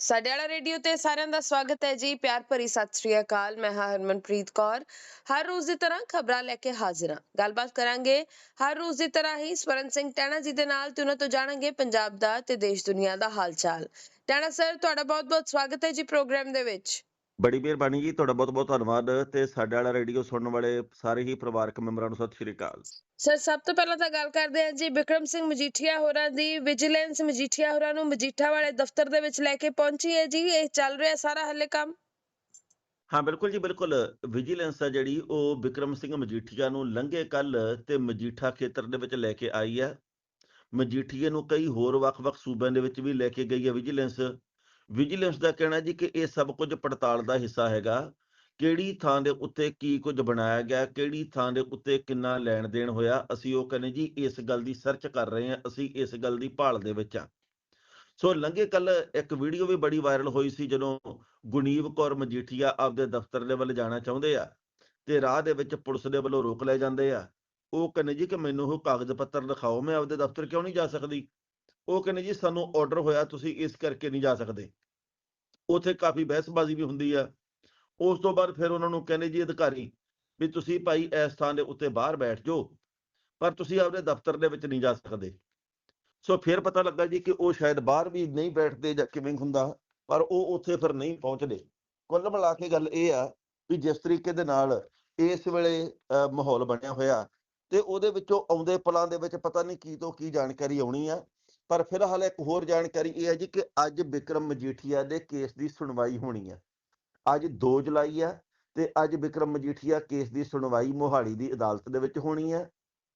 ਸਾਡੇ ਵਾਲਾ ਰੇਡੀਓ ਤੇ ਸਾਰਿਆਂ ਦਾ ਸਵਾਗਤ ਹੈ ਜੀ। ਪਿਆਰ ਭਰੀ ਸਤਿ ਸ੍ਰੀ ਅਕਾਲ, ਮੈਂ ਹਾਂ ਹਰਮਨਪ੍ਰੀਤ ਕੌਰ। ਹਰ ਰੋਜ਼ ਦੀ ਤਰ੍ਹਾਂ ਖਬਰਾਂ ਲੈ ਕੇ ਹਾਜ਼ਰ ਹਾਂ। ਗੱਲਬਾਤ ਕਰਾਂਗੇ ਹਰ ਰੋਜ਼ ਦੀ ਤਰ੍ਹਾਂ ਹੀ ਸਵਰਨ ਸਿੰਘ ਟੈਣਾ ਜੀ ਦੇ ਨਾਲ ਤੇ ਉਹਨਾਂ ਤੋਂ ਜਾਣਾਂਗੇ ਪੰਜਾਬ ਦਾ ਤੇ ਦੇਸ਼ ਦੁਨੀਆ ਦਾ ਹਾਲ ਚਾਲ ਟੈਣਾ ਸਰ, ਤੁਹਾਡਾ ਬਹੁਤ-ਬਹੁਤ ਸਵਾਗਤ ਹੈ ਜੀ ਪ੍ਰੋਗਰਾਮ ਦੇ ਵਿੱਚ। ਬੜੀ ਮਿਹਰਬਾਨੀ ਜੀ, ਤੁਹਾਡਾ ਬਹੁਤ ਬਹੁਤ ਧੰਨਵਾਦ ਤੇ ਸਾਡੇ ਵਾਲਾ ਰੇਡੀਓ ਸੁਣਨ ਵਾਲੇ ਸਾਰੇ ਹੀ ਪਰਿਵਾਰਕ ਮੈਂਬਰਾਂ ਨੂੰ ਸਤਿ ਸ਼੍ਰੀ ਅਕਾਲ। ਸਰ, ਸਭ ਤੋਂ ਪਹਿਲਾਂ ਤਾਂ ਗੱਲ ਕਰਦੇ ਹਾਂ ਜੀ ਵਿਕਰਮ ਸਿੰਘ ਮਜੀਠੀਆ ਹੋਰਾਂ ਦੀ, ਵਿਜੀਲੈਂਸ ਮਜੀਠੀਆ ਹੋਰਾਂ ਨੂੰ ਮਜੀਠਾ ਵਾਲੇ ਦਫ਼ਤਰ ਦੇ ਵਿੱਚ ਲੈ ਕੇ ਪਹੁੰਚੀ ਹੈ ਜੀ। ਇਹ ਚੱਲ ਰਿਹਾ ਸਾਰਾ ਹੱਲੇ ਕੰਮ? ਹਾਂ, ਬਿਲਕੁਲ ਜੀ, ਬਿਲਕੁਲ। ਵਿਜੀਲੈਂਸ ਆ ਜਿਹੜੀ, ਉਹ ਵਿਕਰਮ ਸਿੰਘ ਮਜੀਠੀਆ ਨੂੰ ਲੰਘੇ ਕੱਲ ਤੇ ਮਜੀਠਾ ਖੇਤਰ ਦੇ ਵਿੱਚ ਲੈ ਕੇ ਆਈ ਹੈ। ਮਜੀਠੀਏ ਨੂੰ ਕਈ ਹੋਰ ਵੱਖ-ਵੱਖ ਸੂਬਿਆਂ ਦੇ ਵਿੱਚ ਵੀ ਲੈ ਕੇ ਗਈ ਹੈ ਵਿਜੀਲੈਂਸ। ਵਿਜੀਲੈਂਸ ਦਾ ਕਹਿਣਾ ਜੀ ਕਿ ਇਹ ਸਭ ਕੁਝ ਪੜਤਾਲ ਦਾ ਹਿੱਸਾ ਹੈਗਾ। ਕਿਹੜੀ ਥਾਂ ਦੇ ਉੱਤੇ ਕੀ ਕੁਝ ਬਣਾਇਆ ਗਿਆ, ਕਿਹੜੀ ਥਾਂ ਦੇ ਉੱਤੇ ਕਿੰਨਾ ਲੈਣ ਦੇਣ ਹੋਇਆ, ਅਸੀਂ ਉਹ ਕਹਿੰਦੇ ਜੀ ਇਸ ਗੱਲ ਦੀ ਸਰਚ ਕਰ ਰਹੇ ਹਾਂ, ਅਸੀਂ ਇਸ ਗੱਲ ਦੀ ਭਾਲ ਦੇ ਵਿੱਚ ਆ ਸੋ ਲੰਘੇ ਕੱਲ ਇੱਕ ਵੀਡੀਓ ਵੀ ਬੜੀ ਵਾਇਰਲ ਹੋਈ ਸੀ, ਜਦੋਂ ਗੁਨੀਵ ਕੌਰ ਮਜੀਠੀਆ ਆਪਦੇ ਦਫ਼ਤਰ ਦੇ ਵੱਲ ਜਾਣਾ ਚਾਹੁੰਦੇ ਆ ਤੇ ਰਾਹ ਦੇ ਵਿੱਚ ਪੁਲਿਸ ਦੇ ਵੱਲੋਂ ਰੋਕ ਲਏ ਜਾਂਦੇ ਆ। ਉਹ ਕਹਿੰਦੇ ਜੀ ਕਿ ਮੈਨੂੰ ਉਹ ਕਾਗਜ਼ ਪੱਤਰ ਦਿਖਾਓ, ਮੈਂ ਆਪਦੇ ਦਫ਼ਤਰ ਕਿਉਂ ਨਹੀਂ ਜਾ ਸਕਦੀ? ਉਹ ਕਹਿੰਦੇ ਜੀ ਸਾਨੂੰ ਆਰਡਰ ਹੋਇਆ, ਤੁਸੀਂ ਇਸ ਕਰਕੇ ਨਹੀਂ ਜਾ ਸਕਦੇ। ਉਥੇ ਕਾਫੀ ਬਹਿਸਬਾਜ਼ੀ ਵੀ ਹੁੰਦੀ ਆ। ਉਸ ਤੋਂ ਬਾਅਦ ਫਿਰ ਉਹਨਾਂ ਨੂੰ ਕਹਿੰਦੇ ਜੀ ਅਧਿਕਾਰੀ ਵੀ ਤੁਸੀਂ ਭਾਈ ਇਸ ਥਾਂ ਦੇ ਉੱਤੇ ਬਾਹਰ ਬੈਠ ਜਾਓ, ਪਰ ਤੁਸੀਂ ਆਪਦੇ ਦਫ਼ਤਰ ਦੇ ਵਿੱਚ ਨਹੀਂ ਜਾ ਸਕਦੇ। ਸੋ ਫਿਰ ਪਤਾ ਲੱਗਾ ਜੀ ਕਿ ਉਹ ਸ਼ਾਇਦ ਬਾਹਰ ਵੀ ਨਹੀਂ ਬੈਠਦੇ ਜਾਂ ਕਿਵੇਂ ਹੁੰਦਾ, ਪਰ ਉਹ ਉੱਥੇ ਫਿਰ ਨਹੀਂ ਪਹੁੰਚਦੇ। ਕੁੱਲ ਮਿਲਾ ਕੇ ਗੱਲ ਇਹ ਆ ਵੀ ਜਿਸ ਤਰੀਕੇ ਦੇ ਨਾਲ ਇਸ ਵੇਲੇ ਮਾਹੌਲ ਬਣਿਆ ਹੋਇਆ ਤੇ ਉਹਦੇ ਵਿੱਚੋਂ ਆਉਂਦੇ ਪਲਾਂ ਦੇ ਵਿੱਚ ਪਤਾ ਨਹੀਂ ਕੀ ਤੋਂ ਕੀ ਜਾਣਕਾਰੀ ਆਉਣੀ ਆ, ਪਰ ਫਿਲਹਾਲ ਇੱਕ ਹੋਰ ਜਾਣਕਾਰੀ ਇਹ ਹੈ ਜੀ ਕਿ ਅੱਜ ਵਿਕਰਮ ਮਜੀਠੀਆ ਦੇ ਕੇਸ ਦੀ ਸੁਣਵਾਈ ਹੋਣੀ ਹੈ ਅੱਜ 2 ਜੁਲਾਈ ਹੈ ਤੇ ਅੱਜ ਵਿਕਰਮ ਮਜੀਠੀਆ ਕੇਸ ਦੀ ਸੁਣਵਾਈ ਮੋਹਾਲੀ ਦੀ ਅਦਾਲਤ ਦੇ ਵਿੱਚ ਹੋਣੀ ਹੈ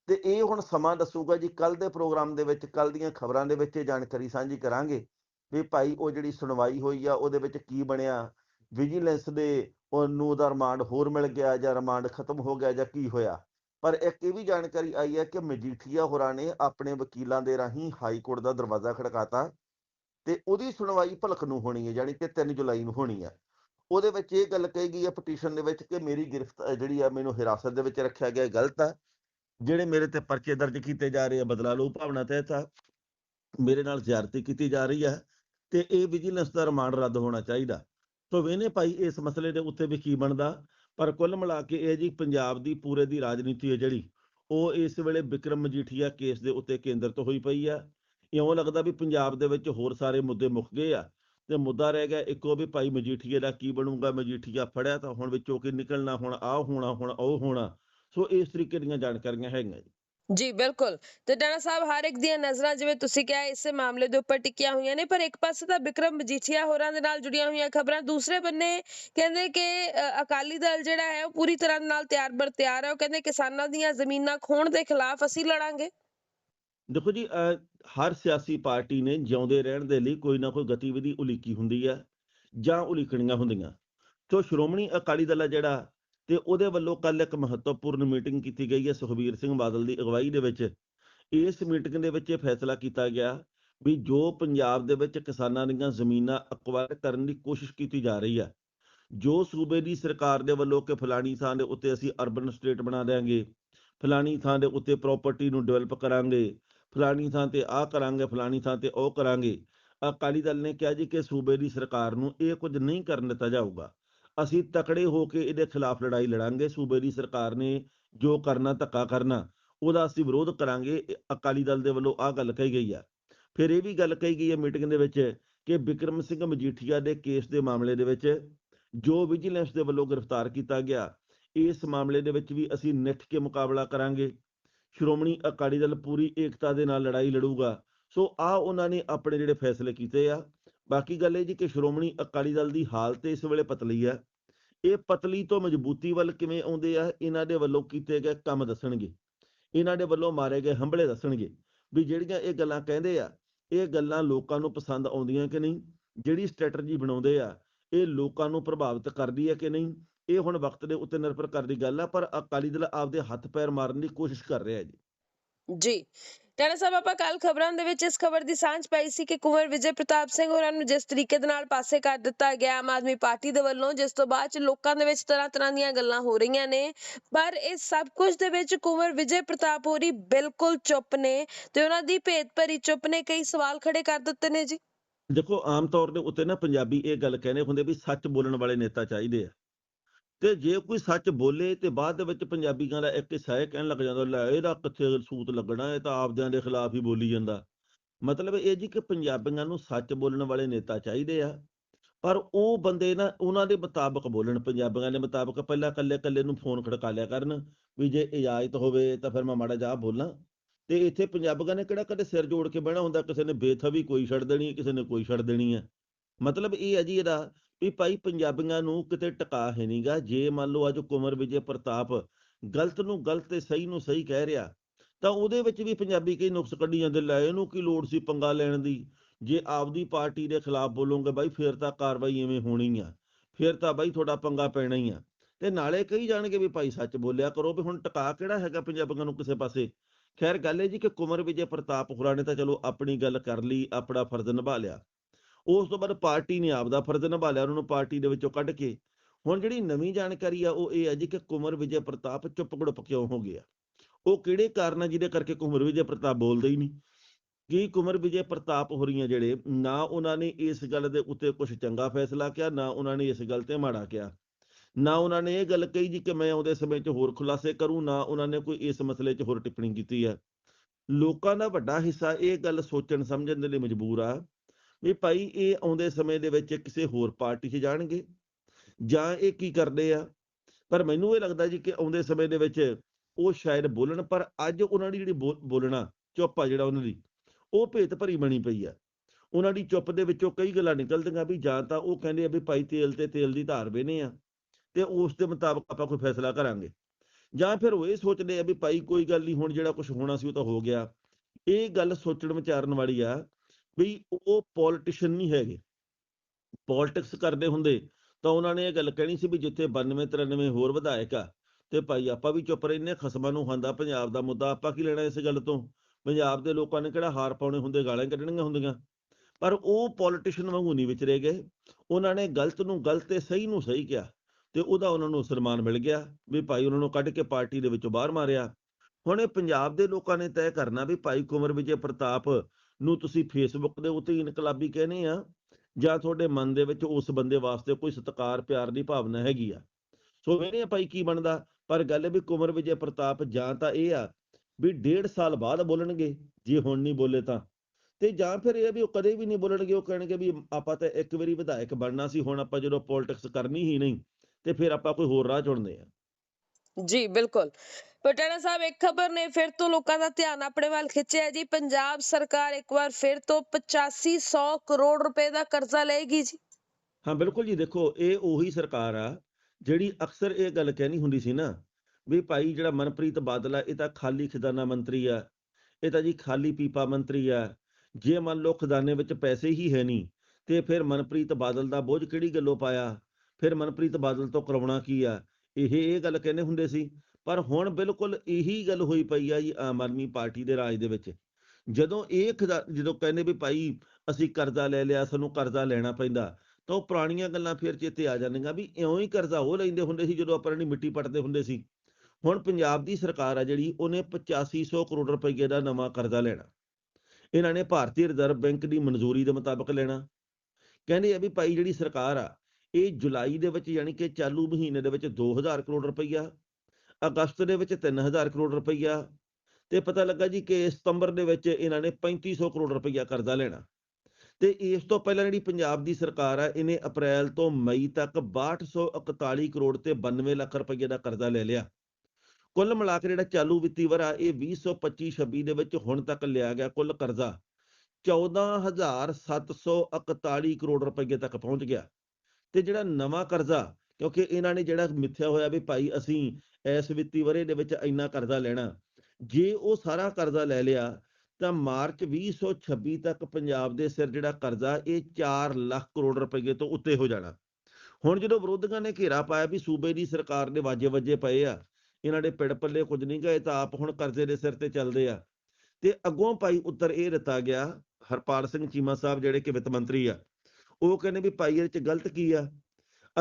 ਤੇ ਇਹ ਹੁਣ ਸਮਾਂ ਦੱਸੂਗਾ ਜੀ ਕੱਲ ਦੇ ਪ੍ਰੋਗਰਾਮ ਦੇ ਵਿੱਚ ਕੱਲ ਦੀਆਂ ਖਬਰਾਂ ਦੇ ਵਿੱਚ ਇਹ ਜਾਣਕਾਰੀ ਸਾਂਝੀ ਕਰਾਂਗੇ ਵੀ ਭਾਈ ਉਹ ਜਿਹੜੀ ਸੁਣਵਾਈ ਹੋਈ ਆ, ਉਹਦੇ ਵਿੱਚ ਕੀ ਬਣਿਆ? ਵਿਜੀਲੈਂਸ ਦੇ ਉਹਨੂੰ ਉਹਦਾ ਰਿਮਾਂਡ ਹੋਰ ਮਿਲ ਗਿਆ ਜਾਂ ਰਿਮਾਂਡ ਖਤਮ ਹੋ ਗਿਆ ਜਾਂ ਕੀ ਹੋਇਆ? ਪਰ ਇੱਕ ਇਹ ਵੀ ਜਾਣਕਾਰੀ ਆਈ ਹੈ ਕਿ ਮਜੀਠੀਆ ਹੋਰਾਂ ਨੇ ਆਪਣੇ ਵਕੀਲਾਂ ਦੇ ਰਾਹੀਂ ਹਾਈ ਕੋਰਟ ਦਾ ਦਰਵਾਜ਼ਾ ਖੜਕਾਤਾ ਤੇ ਉਹਦੀ ਸੁਣਵਾਈ ਭਲਕ ਨੂੰ ਹੋਣੀ ਹੈ ਯਾਨੀ ਕਿ 3 ਜੁਲਾਈ ਨੂੰ ਹੋਣੀ ਹੈ ਉਹਦੇ ਵਿੱਚ ਇਹ ਗੱਲ ਕਹੀ ਗਈ ਹੈ ਪਟੀਸ਼ਨ ਦੇ ਵਿੱਚ ਕਿ ਮੇਰੀ ਗ੍ਰਿਫਤ ਜਿਹੜੀ ਆ ਮੈਨੂੰ ਹਿਰਾਸਤ ਦੇ ਵਿੱਚ ਰੱਖਿਆ ਗਿਆ ਗਲਤ ਆ। ਜਿਹੜੇ ਮੇਰੇ ਤੇ ਪਰਚੇ ਦਰਜ ਕੀਤੇ ਜਾ ਰਹੇ ਆ, ਬਦਲਾ ਲਓ ਭਾਵਨਾ ਤਹਿਤ ਆ ਮੇਰੇ ਨਾਲ ਜ਼ਿਆਰਤੀ ਕੀਤੀ ਜਾ ਰਹੀ ਹੈ ਤੇ ਇਹ ਵਿਜੀਲੈਂਸ ਦਾ ਰਿਮਾਂਡ ਰੱਦ ਹੋਣਾ ਚਾਹੀਦਾ। ਸੋ ਵੇਨੇ ਭਾਈ, ਇਸ ਮਸਲੇ ਦੇ ਉੱਤੇ ਵੀ ਕੀ ਬਣਦਾ? ਪਰ ਕੁੱਲ ਮਿਲਾ ਕੇ ਇਹ ਜੀ ਪੰਜਾਬ ਦੀ ਪੂਰੇ ਦੀ ਰਾਜਨੀਤੀ ਹੈ ਜਿਹੜੀ, ਉਹ ਇਸ ਵੇਲੇ ਵਿਕਰਮ ਮਜੀਠੀਆ ਕੇਸ ਦੇ ਉੱਤੇ ਕੇਂਦਰਿਤ ਹੋਈ ਪਈ ਆ। ਇਉਂ ਲੱਗਦਾ ਵੀ ਪੰਜਾਬ ਦੇ ਵਿੱਚ ਹੋਰ ਸਾਰੇ ਮੁੱਦੇ ਮੁੱਕ ਗਏ ਆ। ਤੇ ਮੁੱਦਾ ਰਹਿ ਗਿਆ, ਇੱਕੋ ਵੀ ਭਾਈ ਮਜੀਠੀਏ ਦਾ ਕੀ ਬਣੂਗਾ ਮਜੀਠੀਆ ਫੜਿਆ ਤਾਂ ਹੁਣ ਵਿੱਚੋਂ ਕੀ ਨਿਕਲਣਾ, ਹੁਣ ਆਹ ਹੋਣਾ, ਹੁਣ ਉਹ ਹੋਣਾ। ਸੋ ਇਸ ਤਰੀਕੇ ਦੀਆਂ ਜਾਣਕਾਰੀਆਂ ਹੈਗੀਆਂ ਜੀ। ਜੀ, ਬਿਲਕੁਲ। ਤੇ ਡਾਣਾ ਸਾਹਿਬ, ਹਰ ਇੱਕ ਦੀਆਂ ਨਜ਼ਰਾਂ ਜਿਵੇਂ ਤੁਸੀਂ ਕਿਹਾ, ਇਸੇ ਮਾਮਲੇ ਦੇ ਉੱਪਰ ਟਿਕੀਆਂ ਹੋਈਆਂ ਨੇ, ਪਰ ਇੱਕ ਪਾਸੇ ਤਾਂ ਵਿਕਰਮ ਮਜੀਠੀਆ ਹੋਰਾਂ ਦੇ ਨਾਲ ਜੁੜੀਆਂ ਹੋਈਆਂ ਖਬਰਾਂ, ਦੂਸਰੇ ਬੰਨੇ ਕਹਿੰਦੇ ਕਿ ਅਕਾਲੀ ਦਲ ਜਿਹੜਾ ਹੈ, ਉਹ ਪੂਰੀ ਤਰ੍ਹਾਂ ਨਾਲ ਤਿਆਰ ਬਰ ਤਿਆਰ ਹੈ। ਉਹ ਕਹਿੰਦੇ ਕਿਸਾਨਾਂ ਦੀਆਂ ਜ਼ਮੀਨਾਂ ਖੋਣ ਦੇ ਖਿਲਾਫ ਅਸੀਂ ਲੜਾਂਗੇ। ਦੇਖੋ ਜੀ ਹਰ ਸਿਆਸੀ ਪਾਰਟੀ ਨੇ ਜਿਉਂਦੇ ਰਹਿਣ ਦੇ ਲਈ ਕੋਈ ਨਾ ਕੋਈ ਗਤੀਵਿਧੀ ਉਲੀਕੀ ਹੁੰਦੀ ਹੈ ਜਾਂ ਉਲੀਕਣੀਆਂ ਹੁੰਦੀਆਂ। ਸੋ ਸ਼੍ਰੋਮਣੀ ਅਕਾਲੀ ਦਲ ਆ ਜਿਹੜਾ ਤੇ ਉਹਦੇ ਵੱਲੋਂ ਕੱਲ ਇੱਕ ਮਹੱਤਵਪੂਰਨ ਮੀਟਿੰਗ ਕੀਤੀ ਗਈ ਹੈ ਸੁਖਬੀਰ ਸਿੰਘ ਬਾਦਲ ਦੀ ਅਗਵਾਈ ਦੇ ਵਿੱਚ। ਇਸ ਮੀਟਿੰਗ ਦੇ ਵਿੱਚ ਇਹ ਫੈਸਲਾ ਕੀਤਾ ਗਿਆ ਵੀ ਜੋ ਪੰਜਾਬ ਦੇ ਵਿੱਚ ਕਿਸਾਨਾਂ ਦੀਆਂ ਜ਼ਮੀਨਾਂ ਅਕਵਾਇਰ ਕਰਨ ਦੀ ਕੋਸ਼ਿਸ਼ ਕੀਤੀ ਜਾ ਰਹੀ ਹੈ ਜੋ ਸੂਬੇ ਦੀ ਸਰਕਾਰ ਦੇ ਵੱਲੋਂ ਕਿ ਫਲਾਣੀ ਥਾਂ ਦੇ ਉੱਤੇ ਅਸੀਂ ਅਰਬਨ ਸਟੇਟ ਬਣਾ ਦੇਾਂਗੇ ਫਲਾਣੀ ਥਾਂ ਦੇ ਉੱਤੇ ਪ੍ਰਾਪਰਟੀ ਨੂੰ ਡਿਵੈਲਪ ਕਰਾਂਗੇ ਫਲਾਣੀ ਥਾਂ ਤੇ ਆਹ ਕਰਾਂਗੇ, ਫਲਾਣੀ ਥਾਂ ਤੇ ਉਹ ਕਰਾਂਗੇ। ਅਕਾਲੀ ਦਲ ਨੇ ਕਿਹਾ ਜੀ ਕਿ ਸੂਬੇ ਦੀ ਸਰਕਾਰ ਨੂੰ ਇਹ ਕੁਝ ਨਹੀਂ ਕਰਨ ਦਿੱਤਾ ਜਾਊਗਾ। ਅਸੀਂ ਤਕੜੇ ਹੋ ਕੇ ਇਹਦੇ ਖਿਲਾਫ ਲੜਾਈ ਲੜਾਂਗੇ, ਸੂਬੇ ਦੀ ਸਰਕਾਰ ਨੇ ਜੋ ਕਰਨਾ, ਧੱਕਾ ਕਰਨਾ, ਉਹਦਾ ਅਸੀਂ ਵਿਰੋਧ ਕਰਾਂਗੇ। ਅਕਾਲੀ ਦਲ ਦੇ ਵੱਲੋਂ ਆਹ ਗੱਲ ਕਹੀ ਗਈ ਆ। ਫਿਰ ਇਹ ਵੀ ਗੱਲ ਕਹੀ ਗਈ ਹੈ ਮੀਟਿੰਗ ਦੇ ਵਿੱਚ ਕਿ ਵਿਕਰਮ ਸਿੰਘ ਮਜੀਠੀਆ ਦੇ ਕੇਸ ਦੇ ਮਾਮਲੇ ਦੇ ਵਿੱਚ ਜੋ ਵਿਜੀਲੈਂਸ ਦੇ ਵੱਲੋਂ ਗ੍ਰਿਫਤਾਰ ਕੀਤਾ ਗਿਆ, ਇਸ ਮਾਮਲੇ ਦੇ ਵਿੱਚ ਵੀ ਅਸੀਂ ਨਿੱਠ ਕੇ ਮੁਕਾਬਲਾ ਕਰਾਂਗੇ। ਸ਼੍ਰੋਮਣੀ ਅਕਾਲੀ ਦਲ ਪੂਰੀ ਏਕਤਾ ਦੇ ਨਾਲ ਲੜਾਈ ਲੜੂਗਾ। ਸੋ ਆ ਉਹਨਾਂ ਨੇ ਆਪਣੇ ਜਿਹੜੇ ਫੈਸਲੇ ਕੀਤੇ ਆ। ਬਾਕੀ ਗੱਲ ਇਹ ਜੀ ਕਿ ਸ਼੍ਰੋਮਣੀ ਅਕਾਲੀ ਦਲ ਦੀ ਹਾਲਤ ਇਸ ਵੇਲੇ ਪਤਲੀ ਆ। ਇਹ ਪਤਲੀ ਤੋਂ ਮਜ਼ਬੂਤੀ ਵੱਲ ਕਿਵੇਂ ਆਉਂਦੇ ਆ, ਇਹਨਾਂ ਦੇ ਵੱਲੋਂ ਕੀਤੇ ਗਏ ਕੰਮ ਦੱਸਣਗੇ। ਇਹਨਾਂ ਦੇ ਵੱਲੋਂ ਮਾਰੇ ਗਏ ਹੰਭਲੇ ਦੱਸਣਗੇ ਵੀ ਜਿਹੜੀਆਂ ਇਹ ਗੱਲਾਂ ਕਹਿੰਦੇ ਆ, ਇਹ ਗੱਲਾਂ ਲੋਕਾਂ ਨੂੰ ਪਸੰਦ ਆਉਂਦੀਆਂ ਕਿ ਨਹੀਂ? ਜਿਹੜੀ ਸਟ੍ਰੈਟਜੀ ਬਣਾਉਂਦੇ ਆ, ਇਹ ਲੋਕਾਂ ਨੂੰ ਪ੍ਰਭਾਵਿਤ ਕਰਦੀ ਹੈ ਕਿ ਨਹੀਂ? ਇਹ ਹੁਣ ਵਕਤ ਦੇ ਉੱਤੇ ਨਿਰਭਰ ਕਰਦੀ ਗੱਲ ਆ ਪਰ ਅਕਾਲੀ ਦਲ ਆਪਦੇ ਹੱਥ ਪੈਰ ਮਾਰਨ ਦੀ ਕੋਸ਼ਿਸ਼ ਕਰ ਰਿਹਾ ਹੈ ਜੀ। ਜੀ। ਟਾਣਾ ਸਾਹਿਬ ਆਪਾਂ ਕੱਲ ਖਬਰਾਂ ਦੇ ਵਿੱਚ ਇਸ ਖਬਰ ਦੀ ਸਾਂਝ ਪਾਈ ਸੀ ਕਿ ਕੁੰਵਰ ਵਿਜੇ ਪ੍ਰਤਾਪ ਸਿੰਘ ਹੋਰਾਂ ਨੂੰ ਜਿਸ ਤਰੀਕੇ ਦੇ ਨਾਲ ਪਾਸੇ ਕਰ ਦਿੱਤਾ ਗਿਆ ਆਮ ਆਦਮੀ ਪਾਰਟੀ ਦੇ ਵੱਲੋਂ ਜਿਸ ਤੋਂ ਬਾਅਦ ਚ ਲੋਕਾਂ ਦੇ ਵਿੱਚ ਤਰ੍ਹਾਂ ਤਰ੍ਹਾਂ ਦੀਆਂ ਗੱਲਾਂ ਹੋ ਰਹੀਆਂ ਨੇ ਪਰ ਇਸ ਸਭ ਕੁਝ ਦੇ ਵਿੱਚ ਕੁੰਵਰ ਵਿਜੇ ਪ੍ਰਤਾਪ ਹੋਰੀ ਬਿਲਕੁਲ ਚੁੱਪ ਨੇ ਤੇ ਉਹਨਾਂ ਦੀ ਭੇਦ ਭਰੀ ਚੁੱਪ ਨੇ ਕਈ ਸਵਾਲ ਖੜੇ ਕਰ ਦਿੱਤੇ ਨੇ ਜੀ। ਦੇਖੋ ਆਮ ਤੌਰ ਦੇ ਉੱਤੇ ਨਾ ਪੰਜਾਬੀ ਇਹ ਗੱਲ ਕਹਿੰਦੇ ਹੁੰਦੇ ਵੀ ਸੱਚ ਬੋਲਣ ਵਾਲੇ ਨੇਤਾ ਚਾਹੀਦੇ ਆ। ਤੇ ਜੇ ਕੋਈ ਸੱਚ ਬੋਲੇ ਤੇ ਬਾਅਦ ਦੇ ਵਿੱਚ ਪੰਜਾਬੀਆਂ ਦਾ ਇੱਕ ਹਿੱਸਾ ਇਹ ਕਹਿਣ ਲੱਗ ਜਾਂਦਾ, ਲੈ ਇਹਦਾ ਕਿੱਥੇ ਸੂਤ ਲੱਗਣਾ, ਇਹ ਤਾਂ ਆਪਦਿਆਂ ਦੇ ਖਿਲਾਫ ਹੀ ਬੋਲੀ ਜਾਂਦਾ। ਮਤਲਬ ਇਹ ਜੀ ਕਿ ਪੰਜਾਬੀਆਂ ਨੂੰ ਸੱਚ ਬੋਲਣ ਵਾਲੇ ਨੇਤਾ ਚਾਹੀਦੇ ਆ, ਪਰ ਉਹ ਬੰਦੇ ਨਾ ਉਹਨਾਂ ਦੇ ਮੁਤਾਬਕ ਬੋਲਣ, ਪੰਜਾਬੀਆਂ ਦੇ ਮੁਤਾਬਕ ਪਹਿਲਾਂ ਕੱਲੇ ਕੱਲੇ ਨੂੰ ਫੋਨ ਖੜਕਾ ਲਿਆ ਕਰਨ ਵੀ ਜੇ ਇਜਾਜ਼ਤ ਹੋਵੇ ਤਾਂ ਫਿਰ ਮੈਂ ਮਾੜਾ ਜਾ ਬੋਲਾਂ। ਤੇ ਇੱਥੇ ਪੰਜਾਬੀਆਂ ਨੇ ਕਿਹੜਾ ਕਦੇ ਸਿਰ ਜੋੜ ਕੇ ਬਹਿਣਾ ਹੁੰਦਾ, ਕਿਸੇ ਨੇ ਬੇਥਵੀ ਕੋਈ ਛੱਡ ਦੇਣੀ ਕਿਸੇ ਨੇ ਕੋਈ ਛੱਡ ਦੇਣੀ ਹੈ। ਮਤਲਬ ਇਹ ਹੈ ਜੀ ਇਹਦਾ ਵੀ ਭਾਈ ਪੰਜਾਬੀਆਂ ਨੂੰ ਕਿਤੇ ਟਿਕਾ ਹੈ ਨਹੀਂਗਾ ਜੇ ਮੰਨ ਲਓ ਅੱਜ ਕੁਮਰ ਵਿਜੇ ਪ੍ਰਤਾਪ ਗਲਤ ਨੂੰ ਗਲਤ ਤੇ ਸਹੀ ਨੂੰ ਸਹੀ ਕਹਿ ਰਿਹਾ, ਤਾਂ ਉਹਦੇ ਵਿੱਚ ਵੀ ਪੰਜਾਬੀ ਕਈ ਨੁਕਸ ਕੱਢੀ ਜਾਂਦੇ। ਲੈ ਇਹਨੂੰ ਕੀ ਲੋੜ ਸੀ ਪੰਗਾ ਲੈਣ ਦੀ? ਜੇ ਆਪਦੀ ਪਾਰਟੀ ਦੇ ਖਿਲਾਫ ਬੋਲੋਗੇ ਬਾਈ, ਫਿਰ ਤਾਂ ਕਾਰਵਾਈ ਐਵੇਂ ਹੋਣੀ ਆ। ਫਿਰ ਤਾਂ ਬਾਈ ਤੁਹਾਡਾ ਪੰਗਾ ਪੈਣਾ ਹੀ ਆ। ਤੇ ਨਾਲੇ ਕਹੀ ਜਾਣਗੇ ਵੀ ਭਾਈ ਸੱਚ ਬੋਲਿਆ ਕਰੋ ਵੀ ਹੁਣ ਟਿਕਾ ਕਿਹੜਾ ਹੈਗਾ ਪੰਜਾਬੀਆਂ ਨੂੰ ਕਿਸੇ ਪਾਸੇ? ਖੈਰ ਗੱਲ ਹੈ ਜੀ ਕਿ ਕੁਮਰ ਵਿਜੇ ਪ੍ਰਤਾਪ ਹੋਰਾਂ ਨੇ ਤਾਂ ਚਲੋ ਆਪਣੀ ਗੱਲ ਕਰ ਲਈ, ਆਪਣਾ ਫਰਜ਼ ਨਿਭਾ ਲਿਆ। ਉਸ ਤੋਂ ਬਾਅਦ ਪਾਰਟੀ ਨੇ ਆਪਦਾ ਫਰਜ਼ ਨਿਭਾਲਿਆ ਉਹਨਾਂ ਨੂੰ ਪਾਰਟੀ ਦੇ ਵਿੱਚੋਂ ਕੱਢ ਕੇ। ਹੁਣ ਜਿਹੜੀ ਨਵੀਂ ਜਾਣਕਾਰੀ ਆ, ਉਹ ਇਹ ਹੈ ਜੀ ਕਿ ਕੁਮਰ ਵਿਜੇ ਪ੍ਰਤਾਪ ਚੁੱਪ ਗੜੁੱਪ ਕਿਉਂ ਹੋ ਗਿਆ? ਉਹ ਕਿਹੜੇ ਕਾਰਨ ਆ ਜਿਹਦੇ ਕਰਕੇ ਕੁਮਰ ਵਿਜੇ ਪ੍ਰਤਾਪ ਬੋਲਦੇ ਹੀ ਨਹੀਂ? ਕੀ ਕੁਮਰ ਵਿਜੇ ਪ੍ਰਤਾਪ ਹੋਰੀਆਂ ਜਿਹੜੇ, ਨਾ ਉਹਨਾਂ ਨੇ ਇਸ ਗੱਲ ਦੇ ਉੱਤੇ ਕੁਝ ਚੰਗਾ ਫੈਸਲਾ ਕਿਹਾ, ਨਾ ਉਹਨਾਂ ਨੇ ਇਸ ਗੱਲ ਤੇ ਮਾੜਾ ਕਿਹਾ। ਨਾ ਉਹਨਾਂ ਨੇ ਇਹ ਗੱਲ ਕਹੀ ਜੀ ਕਿ ਮੈਂ ਉਹਦੇ ਸਮੇਂ 'ਚ ਹੋਰ ਖੁਲਾਸੇ ਕਰੂੰ, ਨਾ ਉਹਨਾਂ ਨੇ ਕੋਈ ਇਸ ਮਸਲੇ 'ਚ ਹੋਰ ਟਿੱਪਣੀ ਕੀਤੀ ਹੈ ਲੋਕਾਂ ਦਾ ਵੱਡਾ ਹਿੱਸਾ ਇਹ ਗੱਲ ਸੋਚਣ ਸਮਝਣ ਦੇ ਲਈ ਮਜਬੂਰ ਆ। ਵੀ ਭਾਈ ਇਹ ਆਉਂਦੇ ਸਮੇਂ ਦੇ ਵਿੱਚ ਕਿਸੇ ਹੋਰ ਪਾਰਟੀ 'ਚ ਜਾਣਗੇ ਜਾਂ ਇਹ ਕੀ ਕਰਦੇ ਆ? ਪਰ ਮੈਨੂੰ ਇਹ ਲੱਗਦਾ ਜੀ ਕਿ ਆਉਂਦੇ ਸਮੇਂ ਦੇ ਵਿੱਚ ਉਹ ਸ਼ਾਇਦ ਬੋਲਣ, ਪਰ ਅੱਜ ਉਹਨਾਂ ਦੀ ਜਿਹੜੀ ਬੋ- ਬੋਲਣਾ ਚੁੱਪ ਆ ਜਿਹੜਾ ਉਹਨਾਂ ਦੀ, ਉਹ ਭੇਤ ਭਰੀ ਬਣੀ ਪਈ ਆ। ਉਹਨਾਂ ਦੀ ਚੁੱਪ ਦੇ ਵਿੱਚੋਂ ਕਈ ਗੱਲਾਂ ਨਿਕਲਦੀਆਂ ਵੀ ਜਾਂ ਤਾਂ ਉਹ ਕਹਿੰਦੇ ਆ ਵੀ ਭਾਈ ਤੇਲ ਤੇ ਤੇਲ ਦੀ ਧਾਰ ਵੇਨੇ ਆ ਤੇ ਉਸ ਦੇ ਮੁਤਾਬਕ ਆਪਾਂ ਕੋਈ ਫੈਸਲਾ ਕਰਾਂਗੇ। ਜਾਂ ਫਿਰ ਉਹ ਇਹ ਸੋਚਦੇ ਆ ਵੀ ਭਾਈ ਕੋਈ ਗੱਲ ਨਹੀਂ, ਹੁਣ ਜਿਹੜਾ ਕੁਝ ਹੋਣਾ ਸੀ ਉਹ ਤਾਂ ਹੋ ਗਿਆ। ਇਹ ਗੱਲ ਸੋਚਣ ਵਿਚਾਰਨ ਵਾਲੀ ਆ ਵੀ ਉਹ ਪੋਲੀਟੀਸ਼ੀਅਨ ਨਹੀਂ ਹੈਗੇ। ਪੋਲਿਟਿਕਸ ਕਰਦੇ ਹੁੰਦੇ ਤਾਂ ਉਹਨਾਂ ਨੇ ਇਹ ਗੱਲ ਕਹਿਣੀ ਸੀ ਵੀ ਜਿੱਥੇ 92 93 ਹੋਰ ਵਿਧਾਇਕ ਆ, ਤੇ ਭਾਈ ਆਪਾਂ ਵੀ ਚੁੱਪ ਰਹਿੰਦੇ ਖਸਮਾਂ ਨੂੰ ਖਾਂਦਾ ਪੰਜਾਬ ਦਾ ਮੁੱਦਾ, ਆਪਾਂ ਕੀ ਲੈਣਾ ਇਸ ਗੱਲ ਤੋਂ? ਪੰਜਾਬ ਦੇ ਲੋਕਾਂ ਨੇ ਕਿਹੜਾ ਹਾਰ ਪਾਉਣੇ ਹੁੰਦੇ, ਗਾਲਾਂ ਕੱਢਣੀਆਂ ਹੁੰਦੀਆਂ। ਪਰ ਉਹ ਪੋਲੀਟੀਸ਼ੀਅਨ ਵਾਂਗੂ ਨਹੀਂ ਵਿਚਰੇ ਗਏ। ਉਹਨਾਂ ਨੇ ਗਲਤ ਨੂੰ ਗਲਤ ਤੇ ਸਹੀ ਨੂੰ ਸਹੀ ਕਿਹਾ ਤੇ ਉਹਦਾ ਉਹਨਾਂ ਨੂੰ ਸਨਮਾਨ ਮਿਲ ਗਿਆ ਵੀ ਭਾਈ ਉਹਨਾਂ ਨੂੰ ਕੱਢ ਕੇ ਪਾਰਟੀ ਦੇ ਵਿੱਚੋਂ ਬਾਹਰ ਮਾਰਿਆ। ਹੁਣ ਇਹ ਪੰਜਾਬ ਦੇ ਲੋਕਾਂ ਨੇ ਤੈਅ ਕਰਨਾ ਵੀ ਭਾਈ ਕੁਮਰ ਵਿਜੇ ਪ੍ਰਤਾਪ ਨੂੰ ਤੁਸੀਂ ਫੇਸਬੁੱਕ ਦੇ ਉੱਤੇ ਇਨਕਲਾਬੀ ਕਹਿੰਦੇ ਆ, ਜਾਂ ਤੁਹਾਡੇ ਮਨ ਦੇ ਵਿੱਚ ਉਸ ਬੰਦੇ ਵਾਸਤੇ ਕੋਈ ਸਤਿਕਾਰ, ਪਿਆਰ ਦੀ ਭਾਵਨਾ ਹੈਗੀ ਆ। ਸੋ ਵੇਖਦੇ ਆ ਭਾਈ ਕੀ ਬਣਦਾ, ਪਰ ਗੱਲ ਵੀ ਕੁਮਰ ਵਿਜੇ ਪ੍ਰਤਾਪ ਜਾਂ ਤਾਂ ਇਹ ਆ ਵੀ ਡੇਢ ਸਾਲ ਬਾਅਦ ਬੋਲਣਗੇ, ਜੇ ਹੁਣ ਨਹੀਂ ਬੋਲੇ ਤਾਂ। ਤੇ ਜਾਂ ਫਿਰ ਇਹ ਵੀ ਉਹ ਕਦੇ ਵੀ ਨਹੀਂ ਬੋਲਣਗੇ, ਉਹ ਕਹਿਣਗੇ ਵੀ ਆਪਾਂ ਤਾਂ ਇੱਕ ਵਾਰੀ ਵਿਧਾਇਕ ਬਣਨਾ ਸੀ, ਹੁਣ ਆਪਾਂ ਜਦੋਂ ਪੋਲਿਟਿਕਸ ਕਰਨੀ ਹੀ ਨਹੀਂ, ਤੇ ਫਿਰ ਆਪਾਂ ਕੋਈ ਹੋਰ ਰਾਹ ਚੁਣਦੇ ਆ। ਜੀ, ਬਿਲਕੁਲ। ਪਟੇੜਾ ਸਾਹਿਬ ਇੱਕ ਖਬਰ ਨੇ ਫਿਰ ਤੋਂ ਲੋਕਾਂ ਦਾ ਧਿਆਨ ਆਪਣੇ ਵੱਲ ਖਿੱਚਿਆ ਜੀ। ਪੰਜਾਬ ਸਰਕਾਰ ਇੱਕ ਵਾਰ ਫਿਰ ਤੋਂ 8500 ਕਰੋੜ ਰੁਪਏ ਦਾ ਕਰਜ਼ਾ ਲਏਗੀ ਜੀ। ਹਾਂ, ਬਿਲਕੁਲ ਜੀ। ਦੇਖੋ, ਇਹ ਉਹੀ ਸਰਕਾਰ ਆ ਜਿਹੜੀ ਅਕਸਰ ਇਹ ਗੱਲ ਕਹਿਣੀ ਹੁੰਦੀ ਸੀ ਨਾ ਵੀ ਭਾਈ ਜਿਹੜਾ ਮਨਪ੍ਰੀਤ ਬਾਦਲ ਆ, ਇਹ ਤਾਂ ਖਾਲੀ ਖਜ਼ਾਨਾ ਮੰਤਰੀ ਆ, ਇਹ ਤਾਂ ਜੀ ਖਾਲੀ ਪੀਪਾ ਮੰਤਰੀ ਆ। ਜੇ ਮੰਨ ਲਓ ਖਜ਼ਾਨੇ ਵਿੱਚ ਪੈਸੇ ਹੀ ਹੈ ਨਹੀਂ, ਤੇ ਫਿਰ ਮਨਪ੍ਰੀਤ ਬਾਦਲ ਦਾ ਬੋਝ ਕਿਹੜੀ ਗੱਲੋਂ ਪਾਇਆ? ਫਿਰ ਮਨਪ੍ਰੀਤ ਬਾਦਲ ਤੋਂ ਕਰਾਉਣਾ ਕੀ ਆ? ਇਹ ਇਹ ਗੱਲ ਕਹਿੰਦੇ ਹੁੰਦੇ ਸੀ ਪਰ ਹੁਣ ਬਿਲਕੁਲ ਇਹੀ ਗੱਲ ਹੋਈ ਪਈ ਆ ਜੀ ਆਮ ਆਦਮੀ ਪਾਰਟੀ ਦੇ ਰਾਜ ਦੇ ਵਿੱਚ। ਜਦੋਂ ਇਹ ਖਜ਼ਾ- ਜਦੋਂ ਕਹਿੰਦੇ ਵੀ ਭਾਈ ਅਸੀਂ ਕਰਜ਼ਾ ਲੈ ਲਿਆ, ਸਾਨੂੰ ਕਰਜ਼ਾ ਲੈਣਾ ਪੈਂਦਾ, ਤਾਂ ਉਹ ਪੁਰਾਣੀਆਂ ਗੱਲਾਂ ਫਿਰ ਚੇਤੇ ਆ ਜਾਂਦੀਆਂ ਵੀ ਇਉਂ ਹੀ ਕਰਜ਼ਾ ਉਹ ਲੈਂਦੇ ਹੁੰਦੇ ਸੀ ਜਦੋਂ ਆਪਾਂ ਆਪਣੀ ਮਿੱਟੀ ਪੱਟਦੇ ਹੁੰਦੇ ਸੀ। ਹੁਣ ਪੰਜਾਬ ਦੀ ਸਰਕਾਰ ਆ ਜਿਹੜੀ, ਉਹਨੇ 8500 ਕਰੋੜ ਰੁਪਏ ਦਾ ਨਵਾਂ ਕਰਜ਼ਾ ਲੈਣਾ। ਇਹਨਾਂ ਨੇ ਭਾਰਤੀ ਰਿਜ਼ਰਵ ਬੈਂਕ ਦੀ ਮਨਜ਼ੂਰੀ ਦੇ ਮੁਤਾਬਕ ਲੈਣਾ। ਕਹਿੰਦੇ ਆ ਵੀ ਭਾਈ ਜਿਹੜੀ ਸਰਕਾਰ ਆ, ਇਹ ਜੁਲਾਈ ਦੇ ਵਿੱਚ ਯਾਨੀ ਕਿ ਚਾਲੂ ਮਹੀਨੇ ਦੇ ਵਿੱਚ 2000 ਕਰੋੜ ਰੁਪਈਆ ਅਗਸਤ ਦੇ ਵਿੱਚ 3000 ਕਰੋੜ ਰੁਪਈਆ ਤੇ ਪਤਾ ਲੱਗਾ ਜੀ ਕਿ ਸਤੰਬਰ ਦੇ ਵਿੱਚ ਇਹਨਾਂ ਨੇ 3500 ਕਰੋੜ ਰੁਪਈਆ ਕਰਜ਼ਾ ਲੈਣਾ। ਤੇ ਇਸ ਤੋਂ ਪਹਿਲਾਂ ਜਿਹੜੀ ਪੰਜਾਬ ਦੀ ਸਰਕਾਰ ਆ, ਇਹਨੇ ਅਪ੍ਰੈਲ ਤੋਂ ਮਈ ਤੱਕ 6241 ਕਰੋੜ ਤੇ 92 ਲੱਖ ਰੁਪਈਏ ਦਾ ਕਰਜ਼ਾ ਲੈ ਲਿਆ। ਕੁੱਲ ਮਿਲਾ ਕੇ ਜਿਹੜਾ ਚਾਲੂ ਵਿੱਤੀ ਵਰਾ ਇਹ 2025-26 ਦੇ ਵਿੱਚ ਹੁਣ ਤੱਕ ਲਿਆ ਗਿਆ ਕੁੱਲ ਕਰਜ਼ਾ। 14741 ਕਰੋੜ ਰੁਪਏ ਤੱਕ ਪਹੁੰਚ ਗਿਆ। ਤੇ ਜਿਹੜਾ ਨਵਾਂ ਕਰਜ਼ਾ, ਕਿਉਂਕਿ ਇਹਨਾਂ ਨੇ ਜਿਹੜਾ ਮਿੱਥਿਆ ਹੋਇਆ ਵੀ ਭਾਈ ਅਸੀਂ ਇਸ ਵਿੱਤੀ ਵਰੇ ਦੇ ਵਿੱਚ ਇੰਨਾ ਕਰਜ਼ਾ ਲੈਣਾ। ਜੇ ਉਹ ਸਾਰਾ ਕਰਜ਼ਾ ਲੈ ਲਿਆ, ਤਾਂ ਮਾਰਚ 2026 ਤੱਕ ਪੰਜਾਬ ਦੇ ਸਿਰ ਜਿਹੜਾ ਕਰਜ਼ਾ, ਇਹ 4 ਲੱਖ ਕਰੋੜ ਰੁਪਏ ਤੋਂ ਉੱਤੇ ਹੋ ਜਾਣਾ। ਹੁਣ ਜਦੋਂ ਵਿਰੋਧੀਆਂ ਨੇ ਘੇਰਾ ਪਾਇਆ ਵੀ ਸੂਬੇ ਦੀ ਸਰਕਾਰ ਦੇ ਵਾਜੇ ਵੱਜੇ ਪਏ ਆ, ਇਹਨਾਂ ਦੇ ਪਿੜ ਪੱਲੇ ਕੁਝ ਨਹੀਂ ਗਏ, ਤਾਂ ਆਪ ਹੁਣ ਕਰਜ਼ੇ ਦੇ ਸਿਰ ਤੇ ਚੱਲਦੇ ਆ। ਤੇ ਅੱਗੋਂ ਭਾਈ ਉੱਤਰ ਇਹ ਦਿੱਤਾ ਗਿਆ, ਹਰਪਾਲ ਸਿੰਘ ਚੀਮਾ ਸਾਹਿਬ ਜਿਹੜੇ ਕਿ ਵਿੱਤ ਮੰਤਰੀ ਆ, ਉਹ ਕਹਿੰਦੇ ਵੀ ਭਾਈ ਇਹਦੇ ਚ ਗਲਤ ਕੀ ਆ?